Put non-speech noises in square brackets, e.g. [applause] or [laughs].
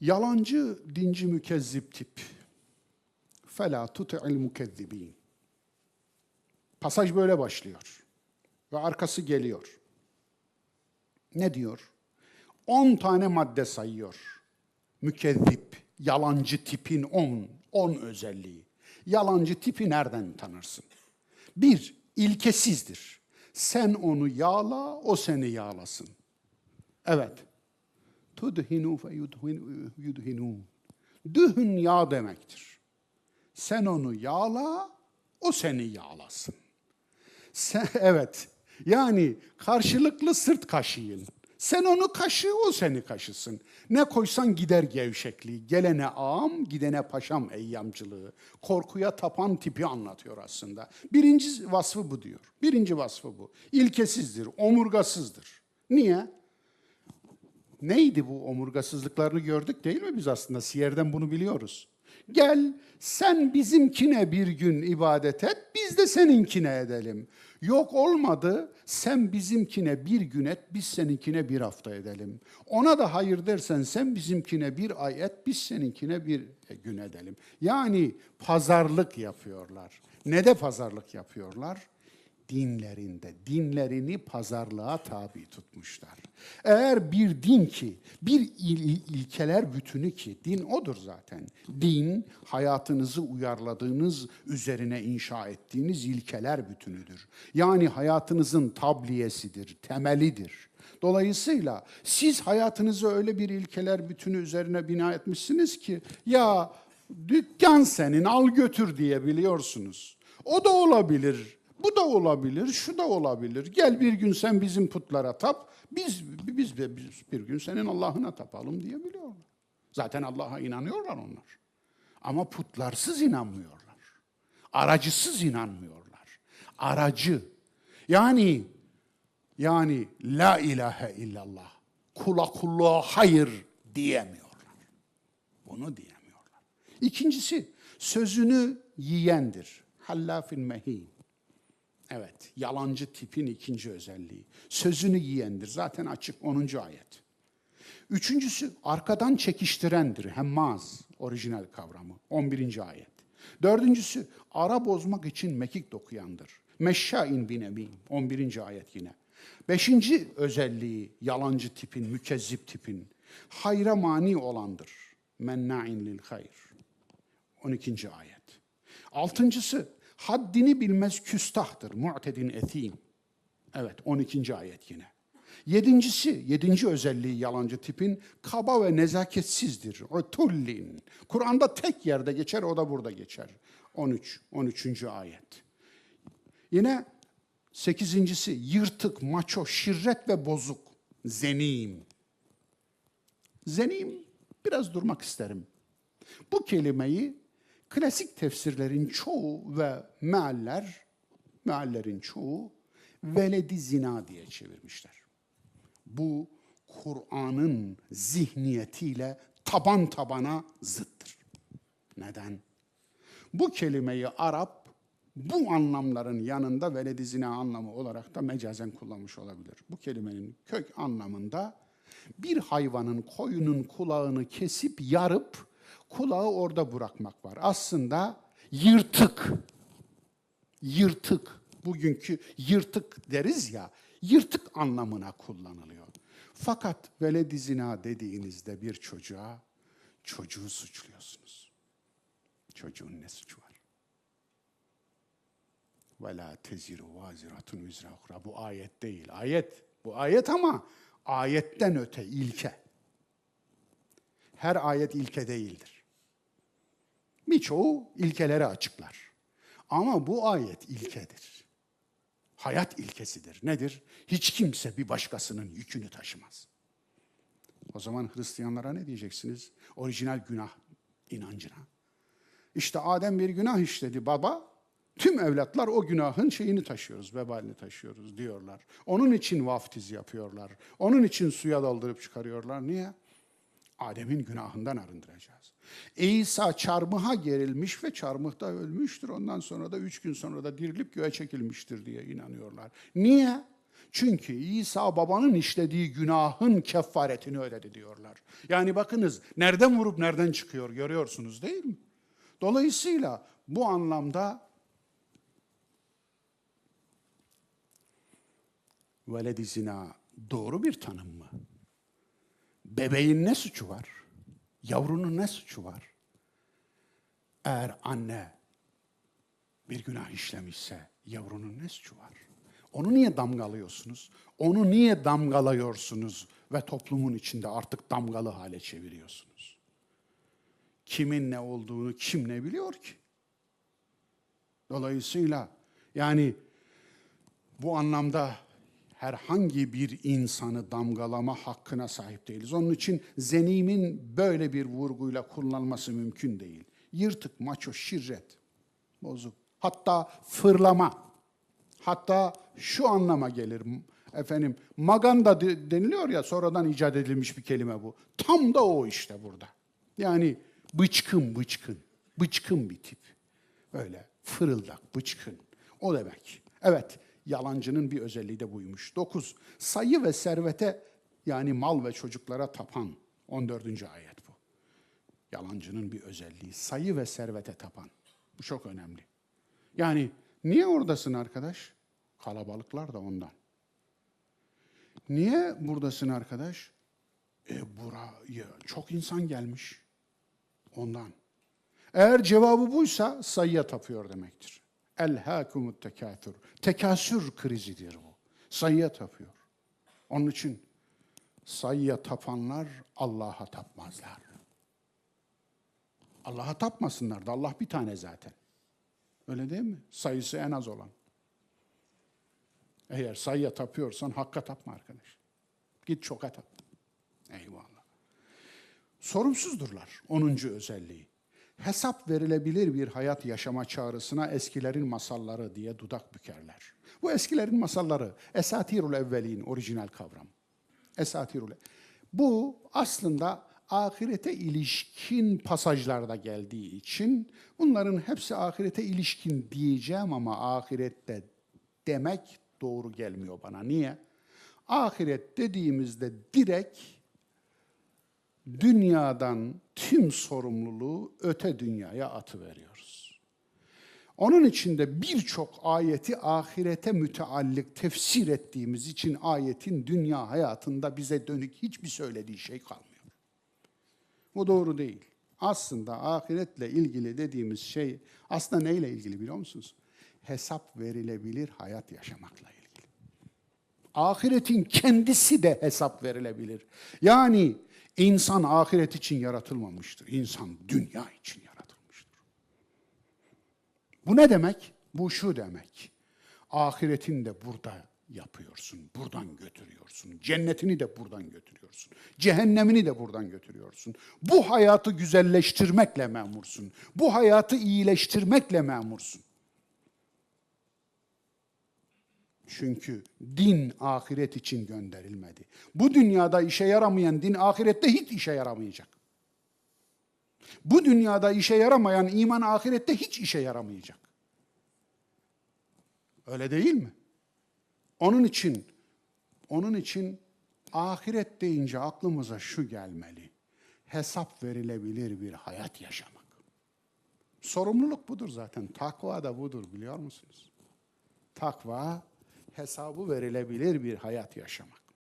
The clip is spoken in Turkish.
Yalancı, dinci, mükezzip tip. Fela tuti'il mukezzibin. Pasaj böyle başlıyor. Ve arkası geliyor. Ne diyor? 10 tane madde sayıyor. Mükezzip, yalancı tipin 10, 10 özelliği. Yalancı tipi nereden tanırsın? Bir, ilkesizdir. Sen onu yağla, o seni yağlasın. Evet. Tudhinu fe yudhinu-. Dühün yağ demektir. Sen onu yağla, o seni yağlasın. Sen, [laughs] evet. Yani karşılıklı sırt kaşıyın. Sen onu kaşı, o seni kaşısın. Ne koysan gider gevşekliği. Gelene ağam, gidene paşam eyyamcılığı. Korkuya tapan tipi anlatıyor aslında. Birinci vasfı bu diyor. Birinci vasfı bu. İlkesizdir, omurgasızdır. Niye? Neydi bu omurgasızlıklarını gördük değil mi biz aslında? Siyer'den bunu biliyoruz. Gel sen bizimkine bir gün ibadet et, biz de seninkine edelim. Yok olmadı, sen bizimkine bir gün et, biz seninkine bir hafta edelim. Ona da hayır dersen sen bizimkine bir ay et, biz seninkine bir gün edelim. Yani pazarlık yapıyorlar. Ne de pazarlık yapıyorlar? Dinlerinde, dinlerini pazarlığa tabi tutmuşlar. Eğer bir din ki, bir il- ilkeler bütünü ki, din odur zaten. Din, hayatınızı uyarladığınız, üzerine inşa ettiğiniz ilkeler bütünüdür. Yani hayatınızın tabliyesidir, temelidir. Dolayısıyla siz hayatınızı öyle bir ilkeler bütünü üzerine bina etmişsiniz ki, ya dükkan senin al götür diyebiliyorsunuz. O da olabilir. Bu da olabilir, şu da olabilir. Gel bir gün sen bizim putlara tap, biz biz de biz bir gün senin Allah'ına tapalım diyebiliyorlar. Zaten Allah'a inanıyorlar onlar. Ama putlarsız inanmıyorlar. Aracısız inanmıyorlar. Aracı. Yani yani la ilahe illallah. Kula kulluğa hayır diyemiyorlar. Bunu diyemiyorlar. İkincisi sözünü yiyendir. Hallafin mehin. Evet, yalancı tipin ikinci özelliği. Sözünü yiyendir. Zaten açık 10. ayet. Üçüncüsü arkadan çekiştirendir. Hemmaz, orijinal kavramı. 11. ayet. Dördüncüsü ara bozmak için mekik dokuyandır. Meşşain bin emin. 11. ayet yine. Beşinci özelliği yalancı tipin, mükezzip tipin. Hayra mani olandır. Menna'in lil hayr. 12. ayet. Altıncısı haddini bilmez küstahtır. Mu'tedin etim. Evet 12. ayet yine. Yedincisi, yedinci özelliği yalancı tipin kaba ve nezaketsizdir. Utullin. Kur'an'da tek yerde geçer, o da burada geçer. 13, 13. ayet. Yine sekizincisi yırtık, maço, şirret ve bozuk. Zenim. Zenim, biraz durmak isterim. Bu kelimeyi klasik tefsirlerin çoğu ve mealler, meallerin çoğu veledi zina diye çevirmişler. Bu Kur'an'ın zihniyetiyle taban tabana zıttır. Neden? Bu kelimeyi Arap bu anlamların yanında veledi zina anlamı olarak da mecazen kullanmış olabilir. Bu kelimenin kök anlamında bir hayvanın koyunun kulağını kesip yarıp kulağı orada bırakmak var. Aslında yırtık, yırtık, bugünkü yırtık deriz ya, yırtık anlamına kullanılıyor. Fakat veledi zina dediğinizde bir çocuğa çocuğu suçluyorsunuz. Çocuğun ne suçu var? Ve la teziru vaziratun vizra. Bu ayet değil. Ayet. Bu ayet ama ayetten öte ilke. Her ayet ilke değildir. Birçoğu ilkeleri açıklar. Ama bu ayet ilkedir. Hayat ilkesidir. Nedir? Hiç kimse bir başkasının yükünü taşımaz. O zaman Hristiyanlara ne diyeceksiniz? Orijinal günah inancına. İşte Adem bir günah işledi baba. Tüm evlatlar o günahın şeyini taşıyoruz, vebalini taşıyoruz diyorlar. Onun için vaftiz yapıyorlar. Onun için suya doldurup çıkarıyorlar. Niye? Adem'in günahından arındıracağız. İsa çarmıha gerilmiş ve çarmıhta ölmüştür. Ondan sonra da üç gün sonra da dirilip göğe çekilmiştir diye inanıyorlar. Niye? Çünkü İsa babanın işlediği günahın kefaretini ödedi diyorlar. Yani bakınız nereden vurup nereden çıkıyor görüyorsunuz değil mi? Dolayısıyla bu anlamda veledi zina doğru bir tanım mı? Bebeğin ne suçu var? Yavrunun ne suçu var? Eğer anne bir günah işlemişse yavrunun ne suçu var? Onu niye damgalıyorsunuz? Onu niye damgalıyorsunuz ve toplumun içinde artık damgalı hale çeviriyorsunuz? Kimin ne olduğunu kim ne biliyor ki? Dolayısıyla yani bu anlamda herhangi bir insanı damgalama hakkına sahip değiliz. Onun için zenimin böyle bir vurguyla kullanılması mümkün değil. Yırtık, maço, şirret, bozuk. Hatta fırlama. Hatta şu anlama gelir. Efendim maganda de- deniliyor ya sonradan icat edilmiş bir kelime bu. Tam da o işte burada. Yani bıçkın bıçkın. Bıçkın bir tip. Öyle fırıldak, bıçkın. O demek. Evet, yalancının bir özelliği de buymuş. 9. Sayı ve servete yani mal ve çocuklara tapan. 14. ayet bu. Yalancının bir özelliği. Sayı ve servete tapan. Bu çok önemli. Yani niye oradasın arkadaş? Kalabalıklar da ondan. Niye buradasın arkadaş? E buraya çok insan gelmiş. Ondan. Eğer cevabı buysa sayıya tapıyor demektir. El-hâkumut tekâthür. Tekasür krizidir bu. Sayıya tapıyor. Onun için sayıya tapanlar Allah'a tapmazlar. Allah'a tapmasınlar da Allah bir tane zaten. Öyle değil mi? Sayısı en az olan. Eğer sayıya tapıyorsan hakka tapma arkadaş. Git çoka tap. Eyvallah. Sorumsuzdurlar. 10. özelliği. Hesap verilebilir bir hayat yaşama çağrısına eskilerin masalları diye dudak bükerler. Bu eskilerin masalları Esatirul Evvelin orijinal kavram. Esatirul Bu aslında ahirete ilişkin pasajlarda geldiği için bunların hepsi ahirete ilişkin diyeceğim ama ahirette demek doğru gelmiyor bana. Niye? Ahiret dediğimizde direkt dünyadan tüm sorumluluğu öte dünyaya atıveriyoruz. Onun içinde birçok ayeti ahirete müteallik tefsir ettiğimiz için ayetin dünya hayatında bize dönük hiçbir söylediği şey kalmıyor. Bu doğru değil. Aslında ahiretle ilgili dediğimiz şey aslında neyle ilgili biliyor musunuz? Hesap verilebilir hayat yaşamakla ilgili. Ahiretin kendisi de hesap verilebilir. Yani insan ahiret için yaratılmamıştır. İnsan dünya için yaratılmıştır. Bu ne demek? Bu şu demek. Ahiretin de burada yapıyorsun, buradan götürüyorsun. Cennetini de buradan götürüyorsun. Cehennemini de buradan götürüyorsun. Bu hayatı güzelleştirmekle memursun. Bu hayatı iyileştirmekle memursun. Çünkü din ahiret için gönderilmedi. Bu dünyada işe yaramayan din ahirette hiç işe yaramayacak. Bu dünyada işe yaramayan iman ahirette hiç işe yaramayacak. Öyle değil mi? Onun için onun için ahiret deyince aklımıza şu gelmeli. Hesap verilebilir bir hayat yaşamak. Sorumluluk budur zaten. Takva da budur biliyor musunuz? Takva hesabı verilebilir bir hayat yaşamak.